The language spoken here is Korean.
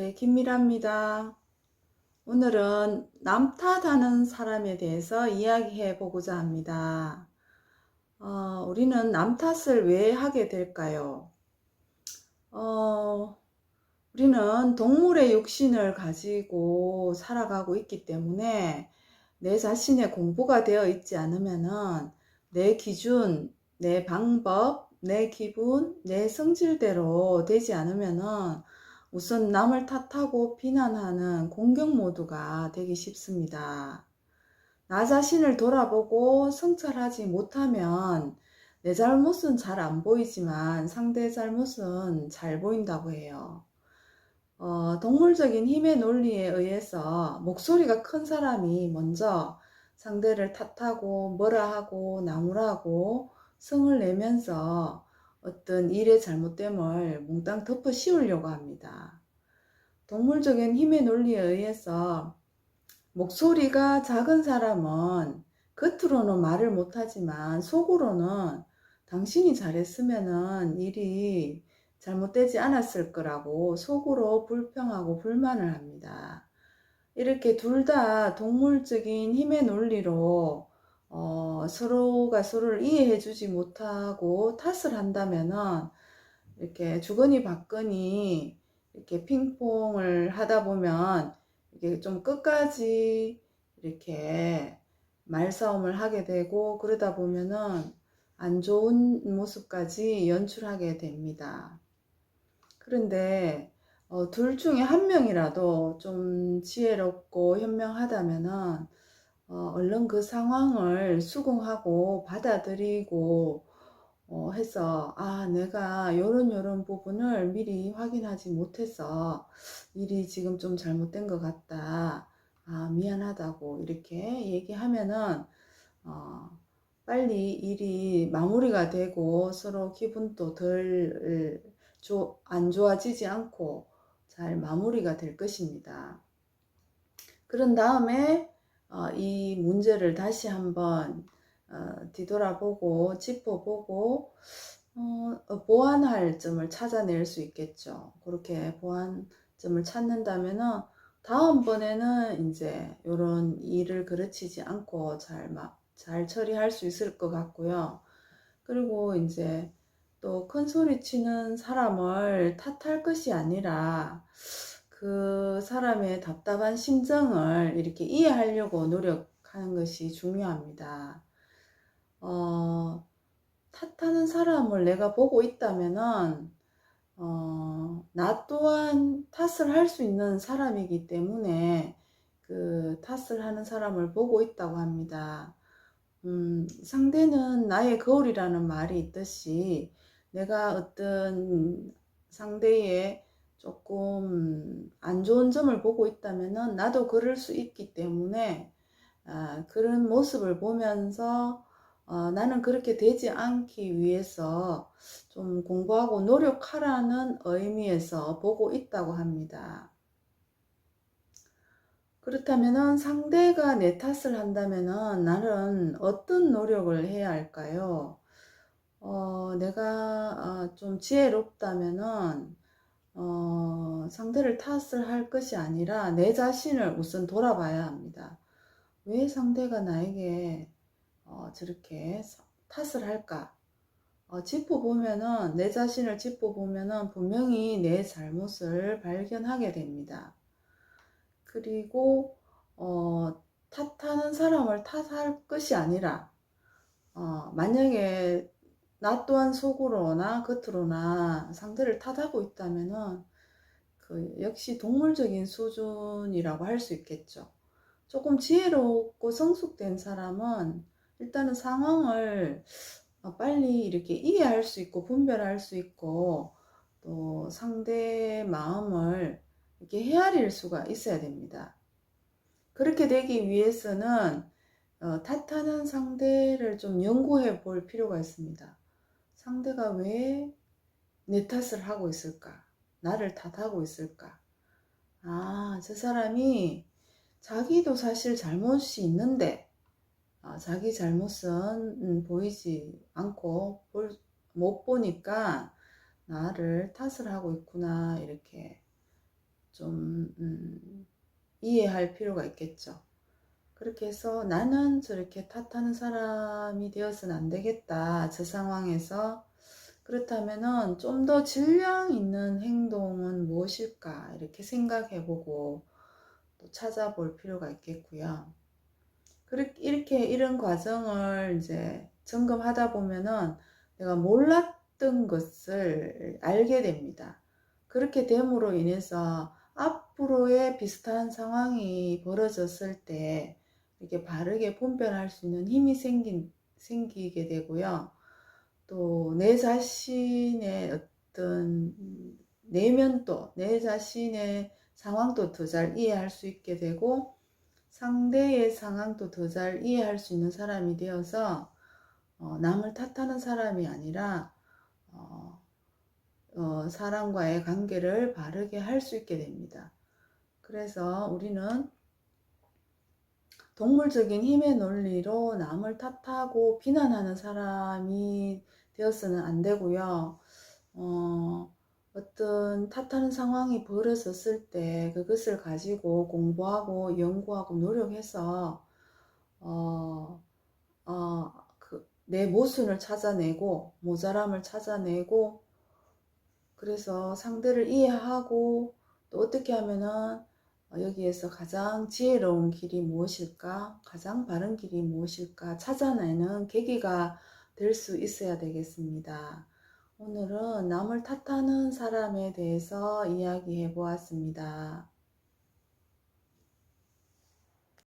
네, 김미라입니다. 오늘은 남 탓하는 사람에 대해서 이야기해 보고자 합니다. 어, 우리는 남 탓을 왜 하게 될까요? 어, 우리는 동물의 육신을 가지고 살아가고 있기 때문에 내 자신의 공부가 되어 있지 않으면은 내 기준, 내 방법, 내 기분, 내 성질대로 되지 않으면은 우선 남을 탓하고 비난하는 공격 모드가 되기 쉽습니다. 나 자신을 돌아보고 성찰하지 못하면 내 잘못은 잘 안 보이지만 상대의 잘못은 잘 보인다고 해요. 어, 동물적인 힘의 논리에 의해서 목소리가 큰 사람이 먼저 상대를 탓하고 뭐라 하고 나무라고 성을 내면서 어떤 일의 잘못됨을 몽땅 덮어 씌우려고 합니다. 동물적인 힘의 논리에 의해서 목소리가 작은 사람은 겉으로는 말을 못하지만 속으로는 당신이 잘했으면은 일이 잘못되지 않았을 거라고 속으로 불평하고 불만을 합니다. 이렇게 둘 다 동물적인 힘의 논리로 어, 서로가 서로를 이해해 주지 못하고 탓을 한다면은 이렇게 주거니 받거니 이렇게 핑퐁을 하다 보면 이게 좀 끝까지 이렇게 말싸움을 하게 되고 그러다 보면은 안 좋은 모습까지 연출하게 됩니다. 그런데 어, 둘 중에 한 명이라도 좀 지혜롭고 현명하다면은 어, 얼른 그 상황을 수긍하고 받아들이고 어, 해서 아 내가 요런 요런 부분을 미리 확인하지 못해서 일이 지금 좀 잘못된 것 같다 아 미안하다고 이렇게 얘기하면은 어, 빨리 일이 마무리가 되고 서로 기분도 덜 안 좋아지지 않고 잘 마무리가 될 것입니다. 그런 다음에 어, 이 문제를 다시 한번 어, 뒤돌아보고 짚어보고 어, 보완할 점을 찾아낼 수 있겠죠. 그렇게 보완점을 찾는다면은 다음번에는 이제 이런 일을 그르치지 않고 잘, 막, 잘 처리할 수 있을 것 같고요. 그리고 이제 또 큰 소리 치는 사람을 탓할 것이 아니라 그 사람의 답답한 심정을 이렇게 이해하려고 노력하는 것이 중요합니다. 어, 탓하는 사람을 내가 보고 있다면은 어, 나 또한 탓을 할 수 있는 사람이기 때문에 그 탓을 하는 사람을 보고 있다고 합니다. 음, 상대는 나의 거울이라는 말이 있듯이 내가 어떤 상대의 조금 안 좋은 점을 보고 있다면 나도 그럴 수 있기 때문에 아, 그런 모습을 보면서 어, 나는 그렇게 되지 않기 위해서 좀 공부하고 노력하라는 의미에서 보고 있다고 합니다. 그렇다면 상대가 내 탓을 한다면 나는 어떤 노력을 해야 할까요? 어, 내가 어, 좀 지혜롭다면은 어, 상대를 탓을 할 것이 아니라 내 자신을 우선 돌아봐야 합니다. 왜 상대가 나에게 어, 저렇게 탓을 할까? 어, 짚어보면은, 내 자신을 짚어보면은 분명히 내 잘못을 발견하게 됩니다. 그리고, 어, 탓하는 사람을 탓할 것이 아니라, 어, 만약에 나 또한 속으로나 겉으로나 상대를 탓하고 있다면은 그 역시 동물적인 수준이라고 할 수 있겠죠. 조금 지혜롭고 성숙된 사람은 일단은 상황을 빨리 이렇게 이해할 수 있고 분별할 수 있고 또 상대의 마음을 이렇게 헤아릴 수가 있어야 됩니다. 그렇게 되기 위해서는 어, 탓하는 상대를 좀 연구해 볼 필요가 있습니다. 상대가 왜 내 탓을 하고 있을까? 나를 탓하고 있을까? 아, 저 사람이 자기도 사실 잘못이 있는데, 아, 자기 잘못은 음, 보이지 않고 볼, 못 보니까 나를 탓을 하고 있구나, 이렇게 좀 음, 이해할 필요가 있겠죠. 그렇게 해서 나는 저렇게 탓하는 사람이 되어서는 안 되겠다. 저 상황에서 그렇다면은 좀 더 질량 있는 행동은 무엇일까? 이렇게 생각해 보고 또 찾아볼 필요가 있겠고요. 그렇게 이렇게 이런 과정을 이제 점검하다 보면은 내가 몰랐던 것을 알게 됩니다. 그렇게 됨으로 인해서 앞으로의 비슷한 상황이 벌어졌을 때 이렇게 바르게 분별할 수 있는 힘이 생긴, 생기게 되고요. 또 내 자신의 어떤 내면도, 내 자신의 상황도 더 잘 이해할 수 있게 되고, 상대의 상황도 더 잘 이해할 수 있는 사람이 되어서, 어, 남을 탓하는 사람이 아니라, 어, 어, 사람과의 관계를 바르게 할 수 있게 됩니다. 그래서 우리는 동물적인 힘의 논리로 남을 탓하고 비난하는 사람이 되어서는 안 되고요. 어, 어떤 탓하는 상황이 벌어졌을 때 그것을 가지고 공부하고 연구하고 노력해서 어, 어, 그, 내 모순을 찾아내고 모자람을 찾아내고 그래서 상대를 이해하고 또 어떻게 하면은 어, 여기에서 가장 지혜로운 길이 무엇일까? 가장 바른 길이 무엇일까? 찾아내는 계기가 될 수 있어야 되겠습니다. 오늘은 남을 탓하는 사람에 대해서 이야기해 보았습니다.